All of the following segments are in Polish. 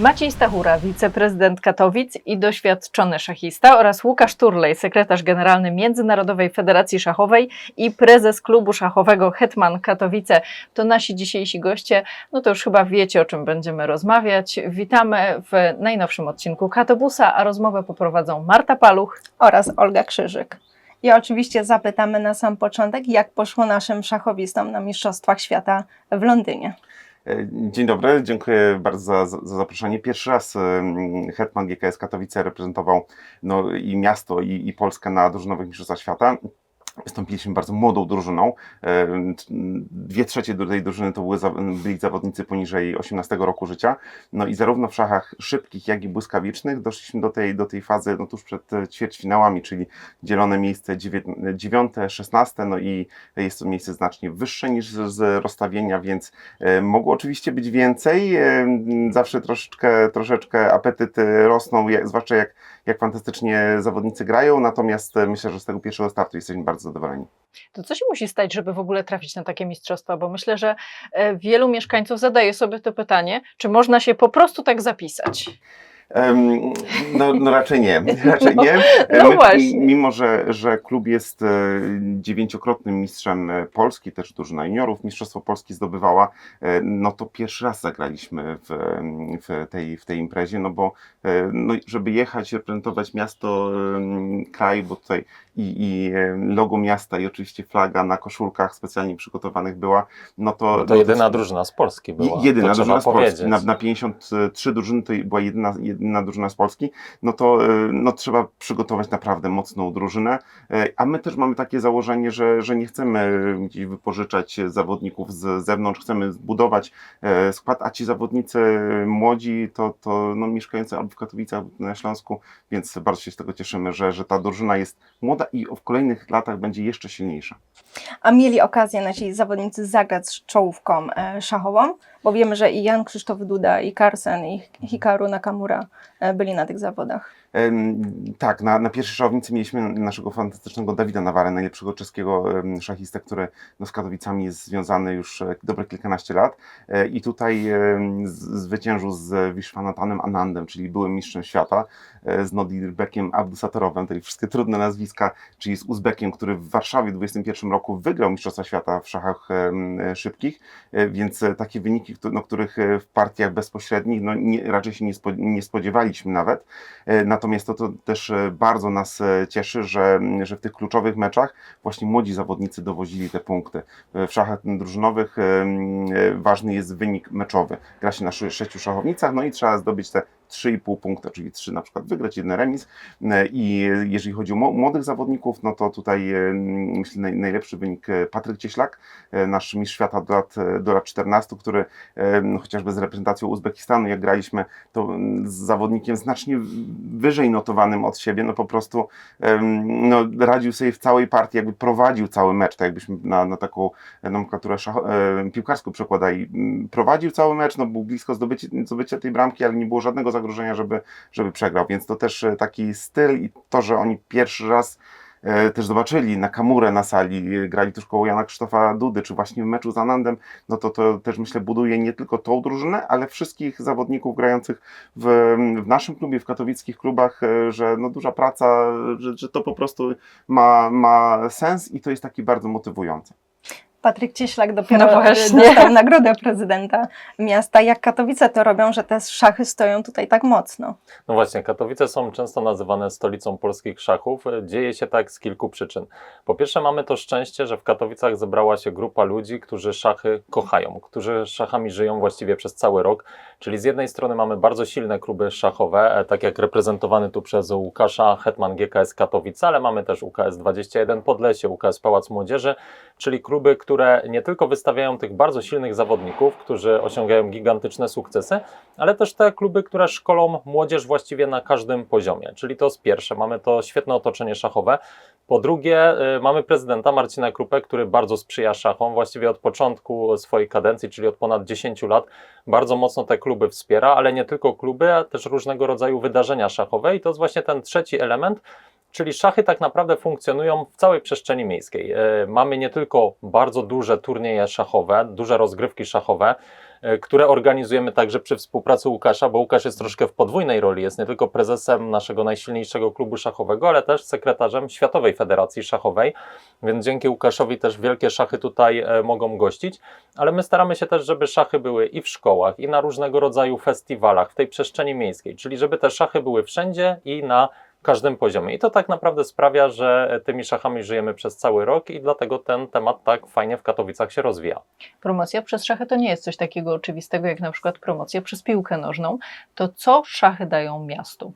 Maciej Stachura, wiceprezydent Katowic i doświadczony szachista oraz Łukasz Turlej, sekretarz generalny Międzynarodowej Federacji Szachowej i prezes klubu szachowego Hetman Katowice to nasi dzisiejsi goście. No to już chyba wiecie, o czym będziemy rozmawiać. Witamy w najnowszym odcinku Katobusa, a rozmowę poprowadzą Marta Paluch. oraz Olga Krzyżyk. I oczywiście zapytamy na sam początek, jak poszło naszym szachowistom na Mistrzostwach Świata w Londynie. E, Dzień dobry, dziękuję bardzo za, za zaproszenie. Pierwszy raz em, Hetman GKS Katowice reprezentował no, i miasto, i, i Polskę na drużynowych mistrzostwach świata. Wystąpiliśmy bardzo młodą drużyną. E, Dwie trzecie tej drużyny to były, byli zawodnicy poniżej 18 roku życia. No i zarówno w szachach szybkich, jak i błyskawicznych doszliśmy do tej, do tej fazy no, tuż przed ćwierćfinałami, czyli dzielone miejsce dziewię- dziewiąte, szesnaste, no i jest to miejsce znacznie wyższe niż z, rozstawienia, więc E, Mogło oczywiście być więcej. e, Zawsze troszeczkę, troszeczkę apetyty rosną, zwłaszcza jak, jak fantastycznie zawodnicy grają. Natomiast myślę, że z tego pierwszego startu jesteśmy bardzo zadowoleni. To co się musi stać, żeby w ogóle trafić na takie mistrzostwa? Bo myślę, że e, wielu mieszkańców zadaje sobie to pytanie, czy można się po prostu tak zapisać? No, no raczej nie. Raczej No, nie. no My, właśnie. Mimo, że, że klub jest e, dziewięciokrotnym mistrzem e, Polski, też drużyna juniorów Mistrzostwo Polski zdobywała, e, no to pierwszy raz zagraliśmy w, w, tej, w tej imprezie, no bo no, żeby jechać, reprezentować miasto, kraj, bo tutaj i, i logo miasta i oczywiście flaga na koszulkach specjalnie przygotowanych była, no to... No to jedyna drużyna z Polski była. Je- Jedyna drużyna z Polski. Na, na 53 drużyny to była jedyna, jedyna drużyna z Polski. No to e, no, trzeba przygotować naprawdę mocną drużynę. E, A my też mamy takie założenie, że, że nie chcemy gdzieś wypożyczać zawodników z zewnątrz, chcemy zbudować e, skład, a ci zawodnicy młodzi to, to no, mieszkający albo w Katowicach, albo na Śląsku, więc bardzo się z tego cieszymy, że, że ta drużyna jest młoda i w kolejnych latach będzie jeszcze silniejsza. A mieli okazję nasi zawodnicy zagrać z czołówką szachową, bo wiemy, że i Jan Krzysztof Duda, i Carson, i Hikaru Nakamura byli na tych zawodach. Tak, na, na pierwszej szachownicy mieliśmy naszego fantastycznego Dawida Nawarę, najlepszego czeskiego em, szachistę, który no, z Katowicami jest związany już e, dobre kilkanaście lat. E, i tutaj zwyciężył z Wiszwanatanem Anandem, czyli byłym mistrzem świata, e, z Nodirbekiem Abdusatorowem, te wszystkie trudne nazwiska, czyli z Uzbekiem, który w Warszawie w 2021 roku wygrał Mistrzostwa Świata w szachach e, szybkich, e, więc e, takie wyniki, no, których e, w partiach bezpośrednich no, nie, raczej się nie, spo, nie spodziewaliśmy nawet. E, Natomiast to, to też e, bardzo nas e, cieszy, że, że w tych kluczowych meczach właśnie młodzi zawodnicy dowozili te punkty. W szachach drużynowych ważny jest wynik meczowy. Gra się na sześciu szachownicach, no i trzeba zdobyć te 3,5 punkta, czyli 3 na przykład wygrać, jeden remis. E, I jeżeli chodzi o młodych zawodników, no to tutaj e, myślę naj, najlepszy wynik e, Patryk Cieślak, nasz mistrz świata do lat, do lat 14, który no, chociażby z reprezentacją Uzbekistanu, jak graliśmy, to z zawodnikiem znacznie wyżej notowanym od siebie, no po prostu no, radził sobie w całej partii, jakby prowadził cały mecz, tak jakbyśmy na, na taką nomenklaturę piłkarską przekładali. Prowadził cały mecz, no był blisko zdobycia, zdobycia tej bramki, ale nie było żadnego zagrożenia, żeby, żeby przegrał, więc to też e, taki styl i to, że oni pierwszy raz e, też zobaczyli na kamurę na sali, e, grali też koło Jana Krzysztofa Dudy, czy właśnie w meczu z Anandem, no to to też myślę buduje nie tylko tą drużynę, ale wszystkich zawodników grających w, w naszym klubie, w katowickich klubach, że no duża praca, że, że to po prostu ma, ma sens i to jest taki bardzo motywujące. Patryk Cieślak dopiero No właśnie. dostał nagrodę prezydenta miasta. Jak Katowice to robią, że te szachy stoją tutaj tak mocno? No właśnie, Katowice są często nazywane stolicą polskich szachów. Dzieje się tak z kilku przyczyn. Po pierwsze, mamy to szczęście, że w Katowicach zebrała się grupa ludzi, którzy szachy kochają, którzy szachami żyją właściwie przez cały rok. Czyli z jednej strony mamy bardzo silne kluby szachowe, e, tak jak reprezentowany tu przez Łukasza Hetman GKS Katowice, ale mamy też UKS 21 Podlesie, UKS Pałac Młodzieży, czyli kluby, które nie tylko wystawiają tych bardzo silnych zawodników, którzy osiągają gigantyczne sukcesy, ale też te kluby, które szkolą młodzież właściwie na każdym poziomie. Czyli to jest pierwsze, mamy to świetne otoczenie szachowe. Po drugie, y, mamy prezydenta Marcina Krupę, który bardzo sprzyja szachom, właściwie od początku swojej kadencji, czyli od ponad 10 lat, bardzo mocno te kluby wspiera, ale nie tylko kluby, a też różnego rodzaju wydarzenia szachowe i to jest właśnie ten trzeci element, Czyli szachy tak naprawdę funkcjonują w całej przestrzeni miejskiej. E, Mamy nie tylko bardzo duże turnieje szachowe, duże rozgrywki szachowe, e, które organizujemy także przy współpracy Łukasza, bo Łukasz jest troszkę w podwójnej roli. Jest nie tylko prezesem naszego najsilniejszego klubu szachowego, ale też sekretarzem Światowej Federacji Szachowej, więc dzięki Łukaszowi też wielkie szachy tutaj e, mogą gościć. Ale my staramy się też, żeby szachy były i w szkołach, i na różnego rodzaju festiwalach, w tej przestrzeni miejskiej, czyli żeby te szachy były wszędzie i na każdym poziomie. I to tak naprawdę sprawia, że tymi szachami żyjemy przez cały rok i dlatego ten temat tak fajnie w Katowicach się rozwija. Promocja przez szachy to nie jest coś takiego oczywistego, jak na przykład promocja przez piłkę nożną. To co szachy dają miastu?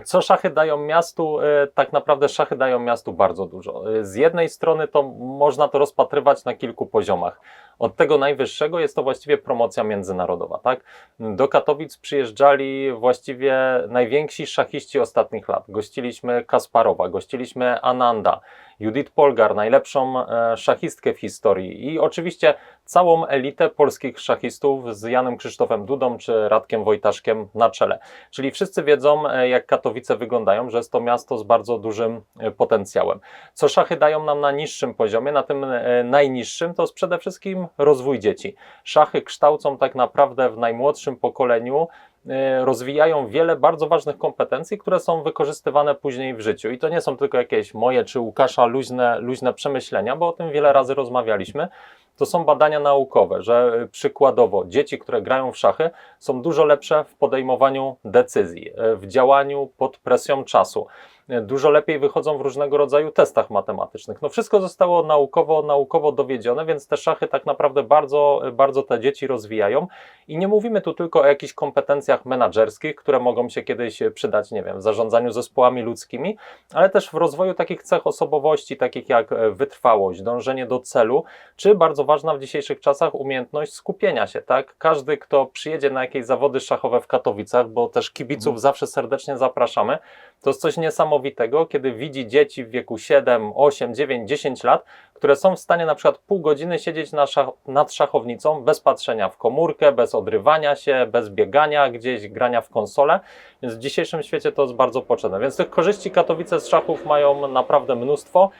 Co szachy dają miastu? E, Tak naprawdę szachy dają miastu bardzo dużo. E, Z jednej strony to można to rozpatrywać na kilku poziomach. Od tego najwyższego jest to właściwie promocja międzynarodowa. Tak? Do Katowic przyjeżdżali właściwie najwięksi szachiści ostatnich lat. Gościliśmy Kasparowa, gościliśmy Ananda, Judith Polgar, najlepszą e, szachistkę w historii i oczywiście całą elitę polskich szachistów z Janem Krzysztofem Dudą czy Radkiem Wojtaszkiem na czele. Czyli wszyscy wiedzą, e, jak Katowice wyglądają, że jest to miasto z bardzo dużym e, potencjałem. Co szachy dają nam na niższym poziomie, na tym najniższym, to jest przede wszystkim rozwój dzieci. Szachy kształcą tak naprawdę w najmłodszym pokoleniu rozwijają wiele bardzo ważnych kompetencji, które są wykorzystywane później w życiu. I to nie są tylko jakieś moje czy Łukasza luźne, luźne przemyślenia, bo o tym wiele razy rozmawialiśmy. To są badania naukowe, że przykładowo dzieci, które grają w szachy, są dużo lepsze w podejmowaniu decyzji, e, w działaniu pod presją czasu. Dużo lepiej wychodzą w różnego rodzaju testach matematycznych. No wszystko zostało naukowo, naukowo dowiedzione, więc te szachy tak naprawdę bardzo, bardzo te dzieci rozwijają. I nie mówimy tu tylko o jakichś kompetencjach menedżerskich, które mogą się kiedyś przydać, nie wiem, w zarządzaniu zespołami ludzkimi, ale też w rozwoju takich cech osobowości, takich jak e, wytrwałość, dążenie do celu, czy bardzo ważna w dzisiejszych czasach umiejętność skupienia się, tak? Każdy, kto przyjedzie na jakieś zawody szachowe w Katowicach, bo też kibiców zawsze serdecznie zapraszamy, to jest coś niesamowitego, kiedy widzi dzieci w wieku 7, 8, 9, 10 lat, które są w stanie na przykład pół godziny siedzieć na szach, nad szachownicą bez patrzenia w komórkę, bez odrywania się, bez biegania gdzieś, grania w konsolę, więc w dzisiejszym świecie to jest bardzo potrzebne. Więc tych korzyści Katowice z szachów mają naprawdę mnóstwo,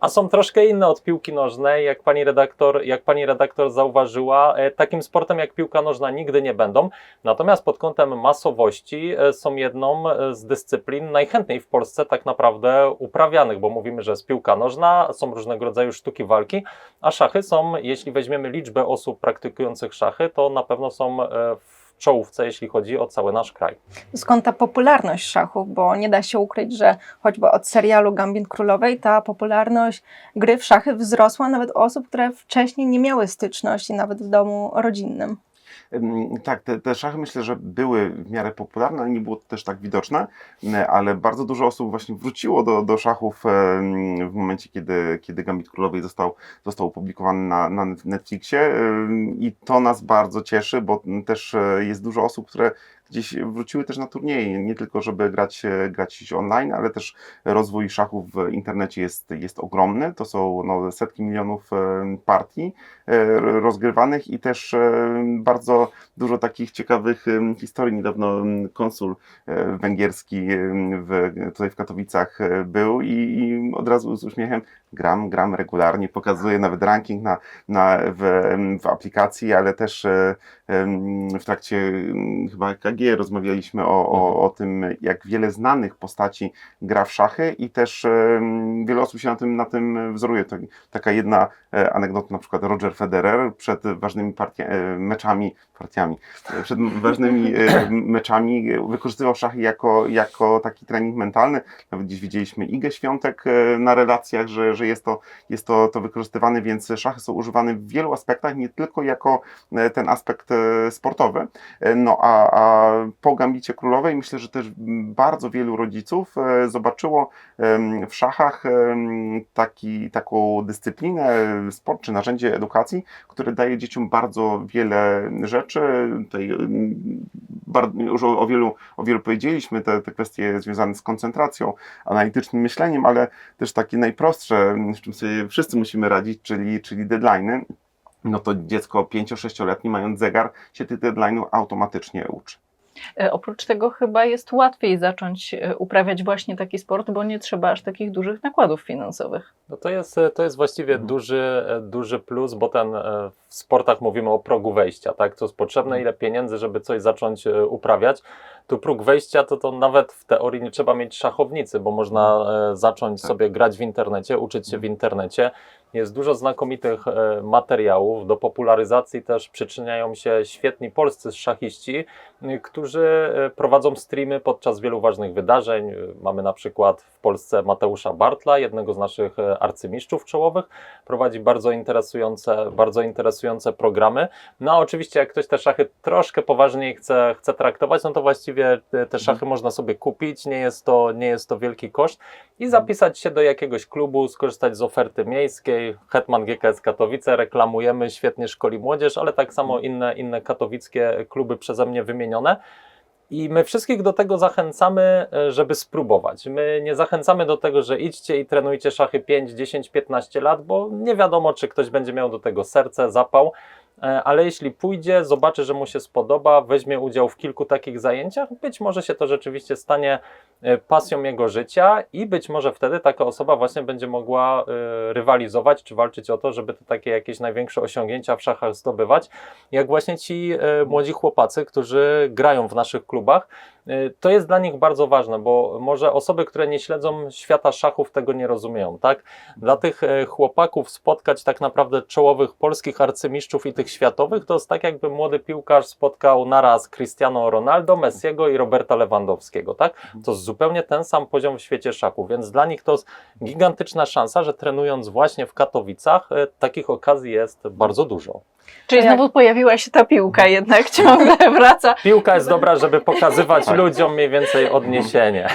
a są troszkę inne od piłki nożnej, jak pani redaktor, jak pani redaktor zauważyła, e, takim sportem jak piłka nożna nigdy nie będą. Natomiast pod kątem masowości e, są jedną e, z dyscyplin najchętniej w Polsce tak naprawdę uprawianych, bo mówimy, że jest piłka nożna, są różnego rodzaju sztuki walki, a szachy są, jeśli weźmiemy liczbę osób praktykujących szachy, to na pewno są w czołówce, jeśli chodzi o cały nasz kraj. Skąd ta popularność szachów? Bo nie da się ukryć, że choćby od serialu Gambit Królowej ta popularność gry w szachy wzrosła nawet osób, które wcześniej nie miały styczności nawet w domu rodzinnym. Tak, te, te szachy myślę, że były w miarę popularne, ale nie było też tak widoczne, ale bardzo dużo osób właśnie wróciło do, do szachów w momencie, kiedy, kiedy Gambit Królowej został, został opublikowany na, na Netflixie. I to nas bardzo cieszy, bo też e, jest dużo osób, które gdzieś wróciły też na turnieje, nie tylko żeby grać, e, grać online, ale też rozwój szachów w internecie jest, jest ogromny, to są no, setki milionów e, partii e, rozgrywanych i też bardzo dużo takich ciekawych historii. Niedawno konsul węgierski w, tutaj w Katowicach był i, i od razu z uśmiechem gram, gram regularnie, pokazuje nawet ranking na, na, w, w aplikacji, ale też e, w trakcie chyba KG rozmawialiśmy o, o, o tym, jak wiele znanych postaci gra w szachy i też em, wiele osób się na tym, na tym wzoruje. To, taka jedna e, anegdota, na przykład Roger Federer przed ważnymi partia, e, meczami, partiami, e, przed ważnymi e, meczami wykorzystywał szachy jako, jako taki trening mentalny. Nawet gdzieś widzieliśmy Igę Świątek e, na relacjach, że, że jest, to, jest to, to wykorzystywane, więc szachy są używane w wielu aspektach, nie tylko jako e, ten aspekt e, sportowy. E, No a, a po Gambicie Królowej myślę, że też bardzo wielu rodziców zobaczyło w szachach taki, taką dyscyplinę, sport czy narzędzie edukacji, które daje dzieciom bardzo wiele rzeczy. Tutaj już o, wielu, o wielu powiedzieliśmy, te, te kwestie związane z koncentracją, analitycznym myśleniem, ale też takie najprostsze, z czym sobie wszyscy musimy radzić, czyli, czyli deadline'y. No to dziecko 5-6-letnie mając zegar się tych deadline'ów automatycznie uczy. E, Oprócz tego chyba jest łatwiej zacząć e, uprawiać właśnie taki sport, bo nie trzeba aż takich dużych nakładów finansowych. No to jest, to jest właściwie Mhm. duży, duży plus, bo ten e, w sportach mówimy o progu wejścia, tak? Co jest potrzebne, ile pieniędzy, żeby coś zacząć e, uprawiać. Tu próg wejścia to, to nawet w teorii nie trzeba mieć szachownicy, bo można e, zacząć Tak. sobie grać w internecie, uczyć się w internecie. Jest dużo znakomitych e, materiałów. Do popularyzacji też przyczyniają się świetni polscy szachiści, y, którzy e, prowadzą streamy podczas wielu ważnych wydarzeń. Mamy na przykład w Polsce Mateusza Bartla, jednego z naszych e, arcymistrzów czołowych. Prowadzi bardzo interesujące, bardzo interesujące programy. No a oczywiście jak ktoś te szachy troszkę poważniej chce, chce traktować, no to właściwie te- te szachy można sobie kupić. Nie jest, to, nie jest to wielki koszt i zapisać się do jakiegoś klubu, skorzystać z oferty miejskiej. Hetman GKS Katowice reklamujemy, świetnie szkoli młodzież, ale tak samo inne, inne katowickie kluby przeze mnie wymienione. I my wszystkich do tego zachęcamy, e, żeby spróbować. My nie zachęcamy do tego, że idźcie i trenujcie szachy 5, 10, 15 lat, bo nie wiadomo, czy ktoś będzie miał do tego serce, zapał. E, Ale jeśli pójdzie, zobaczy, że mu się spodoba, weźmie udział w kilku takich zajęciach, być może się to rzeczywiście stanie e, pasją jego życia i być może wtedy taka osoba właśnie będzie mogła e, rywalizować czy walczyć o to, żeby te takie jakieś największe osiągnięcia w szachach zdobywać. Jak właśnie ci młodzi chłopacy, którzy grają w naszych klubach, to jest dla nich bardzo ważne, bo może osoby, które nie śledzą świata szachów, tego nie rozumieją, tak? Dla tych e, chłopaków spotkać tak naprawdę czołowych polskich arcymistrzów i tych światowych, to jest tak jakby młody piłkarz spotkał naraz Cristiano Ronaldo, Messiego i Roberta Lewandowskiego, tak? To jest zupełnie ten sam poziom w świecie szachów, więc dla nich to jest gigantyczna szansa, że trenując właśnie w Katowicach, e, takich okazji jest bardzo dużo. Czyli znowu pojawiła się ta piłka jednak ciągle wraca. Piłka jest dobra, żeby pokazywać ludziom mniej więcej odniesienie.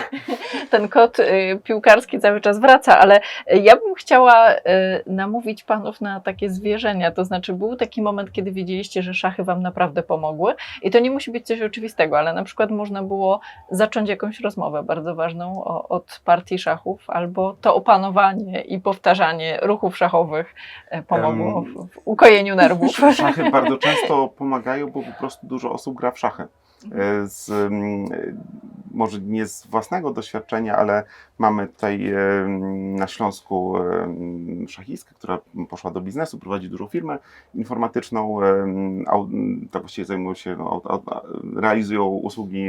Ten kod y, piłkarski cały czas wraca, ale ja bym chciała y, namówić panów na takie zwierzenia. To znaczy, był taki moment, kiedy wiedzieliście, że szachy wam naprawdę pomogły. I to nie musi być coś oczywistego, ale na przykład można było zacząć jakąś rozmowę bardzo ważną o, od partii szachów, albo to opanowanie i powtarzanie ruchów szachowych y, pomogło w, w ukojeniu nerwów. Szachy bardzo często pomagają, bo po prostu dużo osób gra w szachy. E, Z, mm, e, może nie z własnego doświadczenia, ale mamy tutaj e, na Śląsku e, szachistkę, która poszła do biznesu, prowadzi dużą firmę informatyczną, au- tak właściwie zajmują się, no, realizują usługi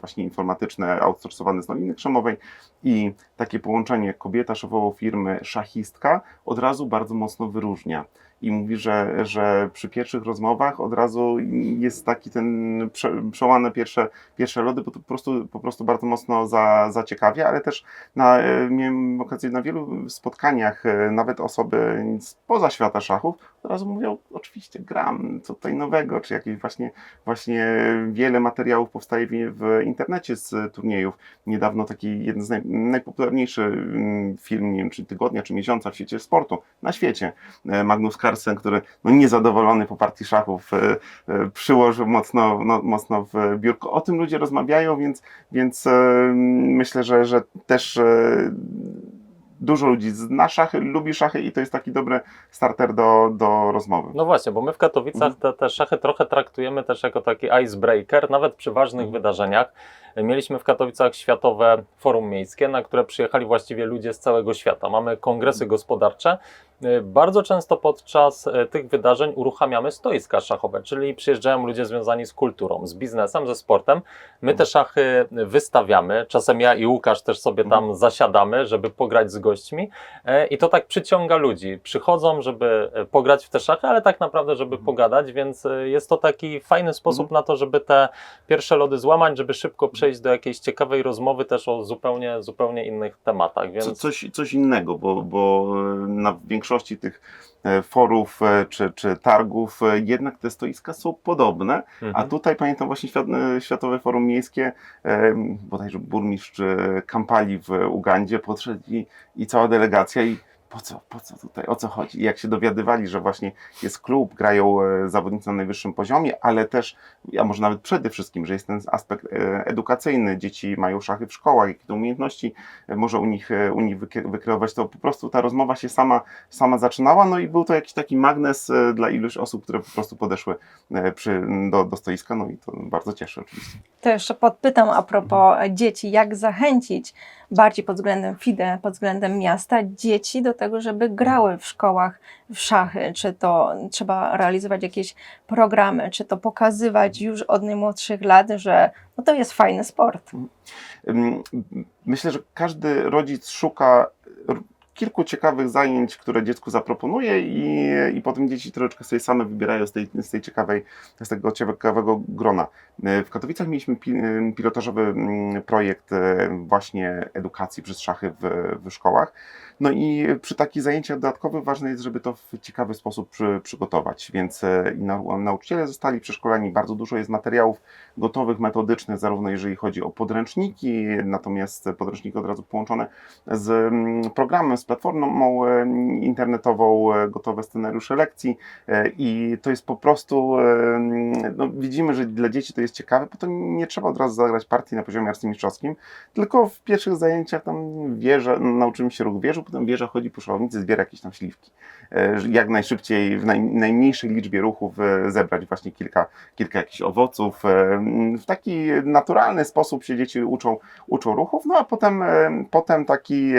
właśnie informatyczne outsourcowane z Doliny Krzemowej. I takie połączenie kobieta szefowo firmy, szachistka od razu bardzo mocno wyróżnia i mówi, że, że przy pierwszych rozmowach od razu jest taki ten prze, przełamane pierwsze, pierwsze lody, bo to po prostu, po prostu bardzo mocno za, zaciekawia, ale też na, e, miałem okazję na wielu spotkaniach, e, nawet osoby spoza świata szachów od razu mówią, oczywiście gram, co tutaj nowego, czy jakieś właśnie, właśnie wiele materiałów powstaje w, internecie z turniejów. Niedawno taki jeden z naj, najpopularniejszy mm, film, nie wiem, czy tygodnia, czy miesiąca w świecie sportu, na świecie, e, Magnus Carlsen, który no, niezadowolony po partii szachów e, e, przyłożył mocno, no, mocno w biurko. O tym ludzie rozmawiają, więc, więc e, myślę, że, że też dużo ludzi zna szachy, lubi szachy i to jest taki dobry starter do, do rozmowy. No właśnie, bo my w Katowicach Mhm. te, te szachy trochę traktujemy też jako taki icebreaker, nawet przy ważnych Mhm. wydarzeniach. Mieliśmy w Katowicach Światowe Forum Miejskie, na które przyjechali właściwie ludzie z całego świata. Mamy kongresy gospodarcze. Bardzo często podczas y, tych wydarzeń uruchamiamy stoiska szachowe, czyli przyjeżdżają ludzie związani z kulturą, z biznesem, ze sportem. My te szachy wystawiamy. Czasem ja i Łukasz też sobie tam zasiadamy, żeby pograć z gośćmi. E, I to tak przyciąga ludzi. Przychodzą, żeby e, pograć w te szachy, ale tak naprawdę, żeby pogadać, więc e, jest to taki fajny sposób na to, żeby te pierwsze lody złamać, żeby szybko przejść do jakiejś ciekawej rozmowy też o zupełnie, zupełnie innych tematach. Co, Więc coś, coś innego, bo, bo e, na większości tych e, forów e, czy, czy targów jednak te stoiska są podobne, a mhm. tutaj pamiętam właśnie świat, Światowe Forum Miejskie, bodajże burmistrz Kampali w Ugandzie podszedł i, i cała delegacja i po co, po co tutaj, o co chodzi. I jak się dowiadywali, że właśnie jest klub, grają e, zawodnicy na najwyższym poziomie, ale też, a może nawet przede wszystkim, że jest ten aspekt e, edukacyjny, dzieci mają szachy w szkołach, jakie to umiejętności e, może u nich, u nich wykreować, to po prostu ta rozmowa się sama, sama zaczynała, no i był to jakiś taki magnes dla iluś osób, które po prostu podeszły przy, do, do stoiska, no i to bardzo cieszy oczywiście. To jeszcze podpytam a propos dzieci, jak zachęcić bardziej pod względem FIDE, pod względem miasta, dzieci do tego, żeby grały w szkołach w szachy, czy to trzeba realizować jakieś programy, czy to pokazywać już od najmłodszych lat, że no to jest fajny sport. Ym, Myślę, że każdy rodzic szuka kilku ciekawych zajęć, które dziecku zaproponuje i, i potem dzieci troszeczkę sobie same wybierają z tej, z tej ciekawej, z tego ciekawego grona. W Katowicach mieliśmy pi, pilotażowy mm, projekt y, właśnie edukacji przez szachy w, w szkołach. No i przy takich zajęciach dodatkowych ważne jest, żeby to w ciekawy sposób przy, przygotować, więc nau- nauczyciele zostali przeszkoleni, bardzo dużo jest materiałów gotowych, metodycznych, zarówno jeżeli chodzi o podręczniki, natomiast podręczniki od razu połączone z mm, programem, z platformą e, internetową, e, gotowe scenariusze lekcji e, i to jest po prostu, no, widzimy, że dla dzieci to jest ciekawe, bo to nie trzeba od razu zagrać partii na poziomie arcymistrzowskim, tylko w pierwszych zajęciach tam wieża, nauczymy się ruch wieżu, potem wieża chodzi po szalownicy, zbiera jakieś tam śliwki. Jak najszybciej, w naj, najmniejszej liczbie ruchów zebrać właśnie kilka, kilka jakichś owoców. W taki naturalny sposób się dzieci uczą, uczą ruchów, no a potem, potem taki,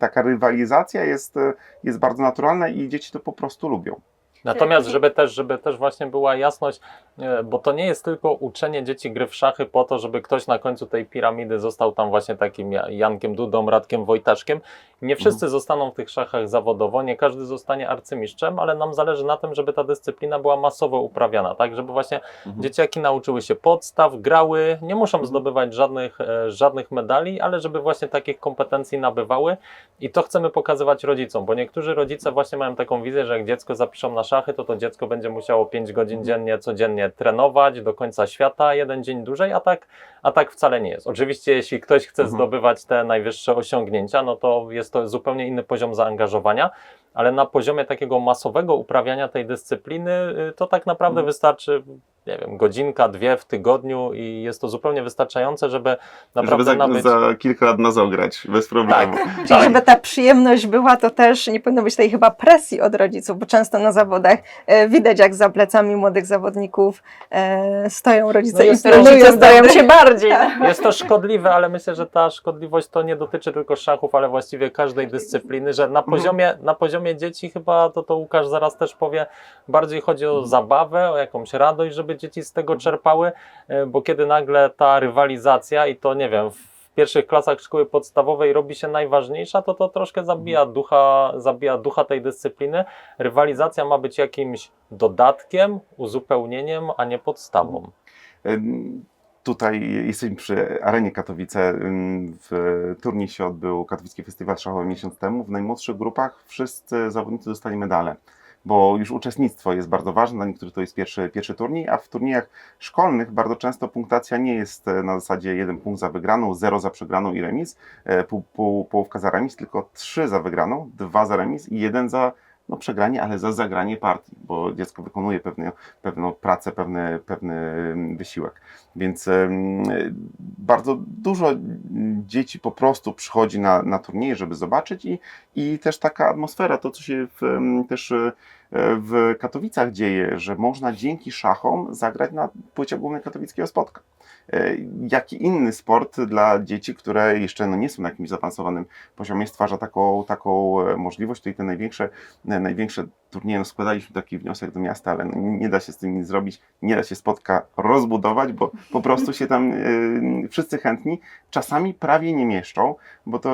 taka rywalizacja jest, e, jest bardzo naturalna i dzieci to po prostu lubią. Natomiast, żeby też, żeby też właśnie była jasność, e, bo to nie jest tylko uczenie dzieci gry w szachy po to, żeby ktoś na końcu tej piramidy został tam właśnie takim Ja- Jankiem Dudą, Radkiem Wojtaszkiem. Nie wszyscy zostaną w tych szachach zawodowo, nie każdy zostanie arcymistrzem, ale nam zależy na tym, żeby ta dyscyplina była masowo uprawiana, tak, żeby właśnie Mhm. dzieciaki nauczyły się podstaw, grały, nie muszą zdobywać żadnych, e, żadnych medali, ale żeby właśnie takich kompetencji nabywały. I to chcemy pokazywać rodzicom, bo niektórzy rodzice właśnie mają taką wizję, że jak dziecko zapiszą na szachy, to to dziecko będzie musiało 5 godzin dziennie, codziennie trenować do końca świata, jeden dzień dłużej, a tak, a tak wcale nie jest. Oczywiście jeśli ktoś chce Mhm. zdobywać te najwyższe osiągnięcia, no to jest to zupełnie inny poziom zaangażowania, ale na poziomie takiego masowego uprawiania tej dyscypliny, y, to tak naprawdę Mhm. wystarczy, nie wiem, godzinka, dwie w tygodniu i jest to zupełnie wystarczające, żeby Żeby naprawdę za, nabyć... za kilka lat nas ograć, bez problemu. Czyli Tak. żeby ta przyjemność była, to też nie powinno być tej chyba presji od rodziców, bo często na zawodach e, widać, jak za plecami młodych zawodników e, stoją rodzice No i Rodzice dobrych- się bardziej. Jest to szkodliwe, ale myślę, że ta szkodliwość to nie dotyczy tylko szachów, ale właściwie każdej dyscypliny, że na poziomie, na poziomie dzieci chyba, to to Łukasz zaraz też powie, bardziej chodzi o zabawę, o jakąś radość, żeby dzieci z tego czerpały, e, bo kiedy nagle ta rywalizacja i to nie wiem, w pierwszych klasach szkoły podstawowej robi się najważniejsza, to to troszkę zabija ducha, zabija ducha tej dyscypliny. Rywalizacja ma być jakimś dodatkiem, uzupełnieniem, a nie podstawą. Tutaj jesteśmy przy arenie Katowice. W turniej się odbył Katowicki Festiwal Szachowy miesiąc temu. W najmłodszych grupach wszyscy zawodnicy dostali medale, bo już uczestnictwo jest bardzo ważne. Dla niektórych to jest pierwszy, pierwszy turniej, a w turniejach szkolnych bardzo często punktacja nie jest e, na zasadzie jeden punkt za wygraną, zero za przegraną i remis, e, pół, pół, połówka za remis, tylko trzy za wygraną, dwa za remis i jeden za no, przegranie, ale za zagranie partii, bo dziecko wykonuje pewne, pewną pracę, pewny, pewny mm, wysiłek. Więc bardzo dużo dzieci po prostu przychodzi na, na turnieje, żeby zobaczyć i, i też taka atmosfera, to co się w, też w Katowicach dzieje, że można dzięki szachom zagrać na płycie głównej katowickiego spotka. E, Jaki inny sport dla dzieci, które jeszcze no, nie są na jakimś zaawansowanym poziomie, stwarza taką, taką e, możliwość. Tutaj te największe, e, największe turnieje, no, składaliśmy taki wniosek do miasta, ale no, nie da się z tym nic zrobić, nie da się spotka rozbudować, bo po prostu się tam e, wszyscy chętni. Czasami prawie nie mieszczą, bo to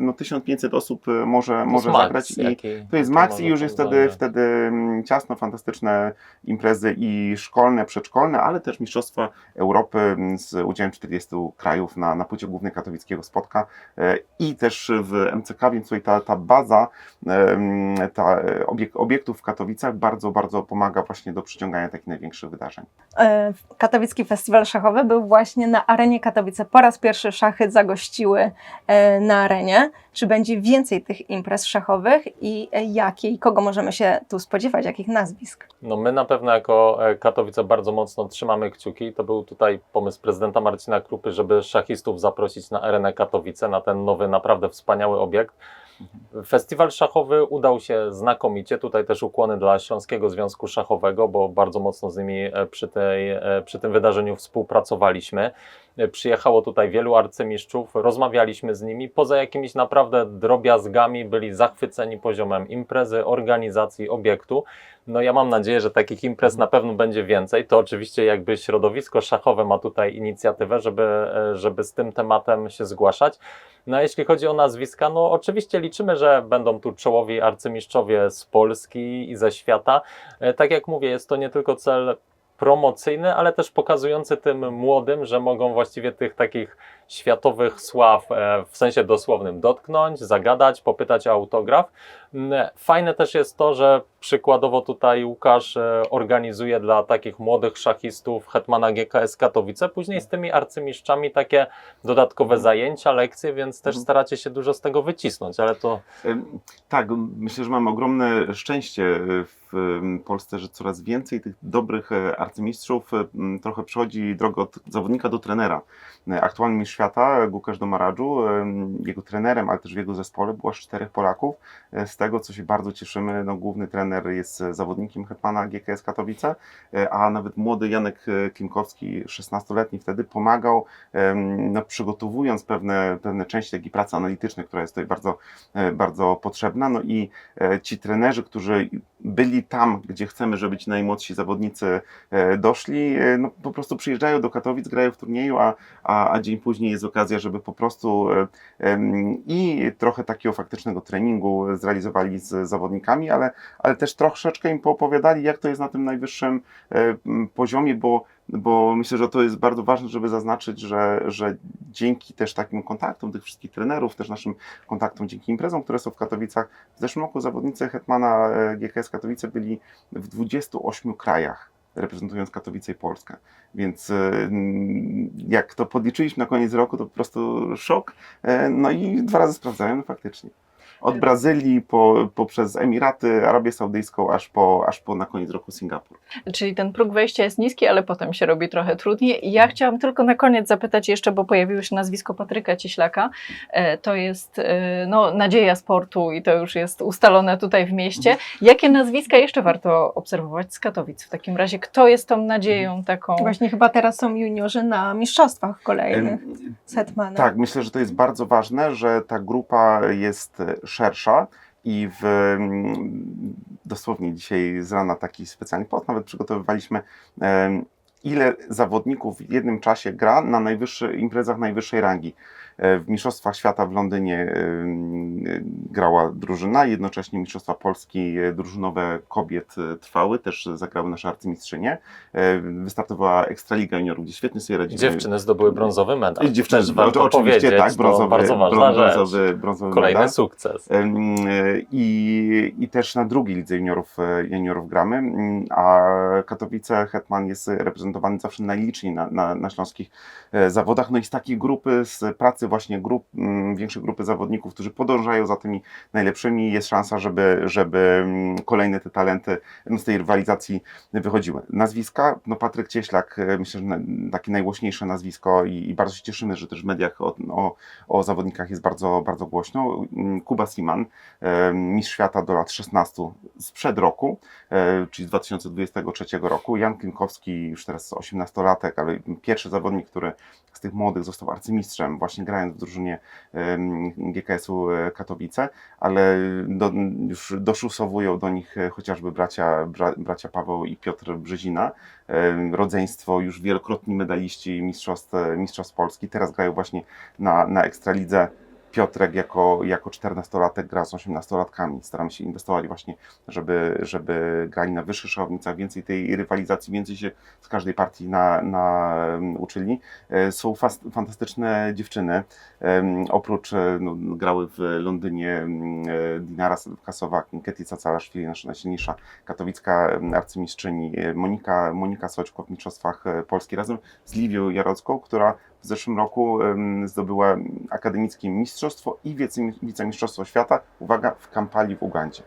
no, 1500 osób e, może, może max, zagrać i jaki- to jest max i już jest wtedy, wtedy mm, ciasno, fantastyczne imprezy i szkolne, przedszkolne, ale też Mistrzostwa Europy mm, z udziałem 40 krajów na, na płycie głównej katowickiego spotka e, i też w MCK, więc tutaj ta, ta baza, em, ta e, obiek, obiektów w Katowicach bardzo, bardzo pomaga właśnie do przyciągania takich największych wydarzeń. E, Katowicki Festiwal Szachowy był właśnie na arenie Katowice. Po raz pierwszy szachy zagościły e, na arenie. Czy będzie więcej tych imprez szachowych i e, jakie i kogo możemy się tu spodziewać, jakich nazwisk? No my na pewno jako Katowice bardzo mocno trzymamy kciuki. To był tutaj pomysł prezydenta Marcina Krupy, żeby szachistów zaprosić na arenę Katowice, na ten nowy, naprawdę wspaniały obiekt. Festiwal szachowy udał się znakomicie. Tutaj też ukłony dla Śląskiego Związku Szachowego, bo bardzo mocno z nimi e, przy, tej, e, przy tym wydarzeniu współpracowaliśmy. E, Przyjechało tutaj wielu arcymistrzów, rozmawialiśmy z nimi. Poza jakimiś naprawdę drobiazgami byli zachwyceni poziomem imprezy, organizacji, obiektu. No ja mam nadzieję, że takich imprez na pewno będzie więcej. To oczywiście jakby środowisko szachowe ma tutaj inicjatywę, żeby, e, żeby z tym tematem się zgłaszać. No a jeśli chodzi o nazwiska, no oczywiście liczymy, że będą tu czołowi arcymistrzowie z Polski i ze świata. E, Tak jak mówię, jest to nie tylko cel promocyjny, ale też pokazujący tym młodym, że mogą właściwie tych takich światowych sław e, w sensie dosłownym dotknąć, zagadać, popytać o autograf. Fajne też jest to, że przykładowo tutaj Łukasz e, organizuje dla takich młodych szachistów Hetmana GKS Katowice, później z tymi arcymistrzami takie dodatkowe zajęcia, lekcje, więc też Mhm. staracie się dużo z tego wycisnąć, ale to Tak, myślę, że mamy ogromne szczęście y, w Polsce, że coraz więcej tych dobrych e, arcymistrzów ym, trochę przechodzi drogę od zawodnika do trenera. E, Aktualny mistrz świata, Łukasz Domaradżu, jego trenerem, ale też w jego zespole było aż czterech Polaków. E, Z tego, co się bardzo cieszymy, no, główny trener jest e, zawodnikiem Hetmana GKS Katowice, e, a nawet młody Janek e, Klimkowski, 16-letni wtedy, pomagał, no, przygotowując pewne, pewne części takiej pracy analitycznej, która jest tutaj bardzo bardzo potrzebna. No i ci trenerzy, którzy byli tam, gdzie chcemy, żeby ci najmłodsi zawodnicy doszli, no po prostu przyjeżdżają do Katowic, grają w turnieju, a, a, a dzień później jest okazja, żeby po prostu i trochę takiego faktycznego treningu z zawodnikami, ale, ale też troszeczkę im poopowiadali, jak to jest na tym najwyższym e, poziomie, bo bo myślę, że to jest bardzo ważne, żeby zaznaczyć, że, że dzięki też takim kontaktom tych wszystkich trenerów, też naszym kontaktom, dzięki imprezom, które są w Katowicach, w zeszłym roku zawodnicy Hetmana e, GKS Katowice byli w 28 krajach, reprezentując Katowice i Polskę. Więc e, jak to podliczyliśmy na koniec roku, to po prostu szok. No i dwa razy sprawdzałem, no faktycznie. Od Brazylii po, poprzez Emiraty, Arabię Saudyjską, aż po, aż po na koniec roku Singapur. Czyli ten próg wejścia jest niski, ale potem się robi trochę trudniej. Ja chciałam tylko na koniec zapytać jeszcze, bo pojawiło się nazwisko Patryka Cieślaka. E, To jest e, no, nadzieja sportu i to już jest ustalone tutaj w mieście. Jakie nazwiska jeszcze warto obserwować z Katowic? W takim razie, kto jest tą nadzieją taką? Właśnie chyba teraz są juniorzy na mistrzostwach kolejnych Hetmanem. Tak, myślę, że to jest bardzo ważne, że ta grupa jest e, szersza i w, mm, dosłownie dzisiaj z rana taki specjalny post nawet przygotowywaliśmy, ile zawodników w jednym czasie gra na najwyższych imprezach najwyższej rangi. E, W Mistrzostwach Świata w Londynie em, e, grała drużyna, jednocześnie Mistrzostwa Polski e, drużynowe kobiet e, trwały, też zagrały nasze arcymistrzynie. E, Wystartowała Ekstraliga Juniorów, gdzie świetnie sobie radzimy. dziewczyny zdobyły brązowy medal. I Dziewczyny, Też warto oczywiście tak, brązowy, bardzo ważna brą- rzecz. brązowy, brązowy Kolejny medal. sukces. E, I, I też na drugiej lidze juniorów, e, juniorów gramy, mm, a Katowice, Hetman jest reprezentowany zawsze najliczniej na, na, na śląskich e, zawodach. No i z takiej grupy, z pracy właśnie grup, mm, większej grupy zawodników, którzy podążają za tymi najlepszymi, jest szansa, żeby, żeby mm, kolejne te talenty no, z tej rywalizacji wychodziły. Nazwiska, no Patryk Cieślak, e, myślę, że takie najgłośniejsze nazwisko i, i bardzo się cieszymy, że też w mediach o, o, o zawodnikach jest bardzo, bardzo głośno. Mm, Kuba Siman, e, mistrz świata do lat 16 sprzed roku, e, czyli z 2023 roku. Jan Klinkowski, już teraz 18-latek, ale pierwszy zawodnik, który z tych młodych został arcymistrzem, właśnie grając w drużynie GKS-u e, Katowice, ale do, już doszusowują do nich e, chociażby bracia, bra, bracia Paweł i Piotr Brzezina, e, rodzeństwo, już wielokrotni medaliści mistrzostw, mistrzostw Polski, teraz grają właśnie na, na Ekstralidze Piotrek jako, jako 14-latek gra z 18-latkami. Staramy się inwestować właśnie, żeby, żeby grali na wyższych szachownicach, więcej tej rywalizacji, więcej się z każdej partii na, na, uczyli. E, Są fas, fantastyczne dziewczyny. Oprócz e, no, grały w Londynie e, Dinara Kasowa, Keti Cacalaszwili, nasza najsilniejsza katowicka arcymistrzyni, Monika, Monika Soćko w Mistrzostwach Polski razem z Liwią Jarocką, która w zeszłym roku zdobyła akademickie mistrzostwo i wice- wicemistrzostwo świata, uwaga, w Kampali w Ugandzie.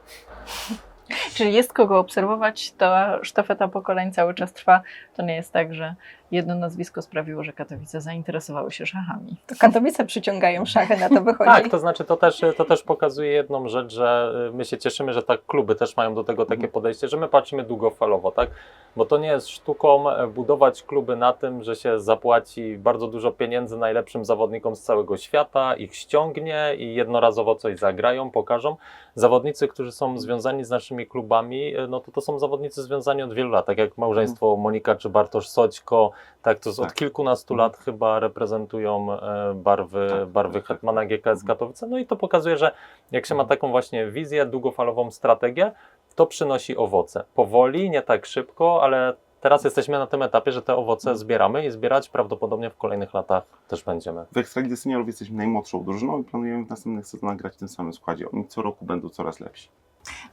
Czyli jest kogo obserwować, ta sztafeta pokoleń cały czas trwa. To nie jest tak, że jedno nazwisko sprawiło, że Katowice zainteresowały się szachami. To Katowice przyciągają szachy, na to wychodzi. Tak, to znaczy to też, to też pokazuje jedną rzecz, że y, my się cieszymy, że tak kluby też mają do tego takie podejście, że my patrzymy długofalowo, tak? Bo to nie jest sztuką e, budować kluby na tym, że się zapłaci bardzo dużo pieniędzy najlepszym zawodnikom z całego świata, ich ściągnie i jednorazowo coś zagrają, pokażą. Zawodnicy, którzy są związani z naszymi klubami, e, no to to są zawodnicy związani od wielu lat, tak jak małżeństwo Monika czy Bartosz Soćko, tak, to z- od Tak. kilkunastu lat chyba reprezentują e, barwy, Tak. barwy Hetmana GKS Katowice. No i to pokazuje, że jak się ma taką właśnie wizję, długofalową strategię, to przynosi owoce. Powoli, nie tak szybko, ale teraz jesteśmy na tym etapie, że te owoce zbieramy i zbierać prawdopodobnie w kolejnych latach też będziemy. W Ekstralidze Seniorów jesteśmy najmłodszą drużyną i planujemy w następnych sezonach grać w tym samym składzie. Oni co roku będą coraz lepsi.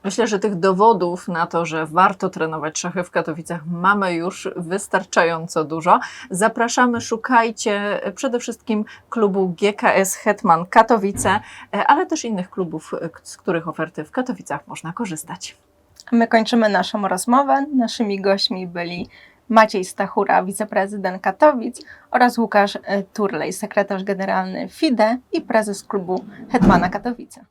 Myślę, że tych dowodów na to, że warto trenować szachy w Katowicach mamy już wystarczająco dużo. Zapraszamy, szukajcie przede wszystkim klubu GKS Hetman Katowice, ale też innych klubów, z których oferty w Katowicach można korzystać. My kończymy naszą rozmowę. Naszymi gośćmi byli Maciej Stachura, wiceprezydent Katowic oraz Łukasz Turlej, sekretarz generalny FIDE i prezes klubu Hetmana Katowice.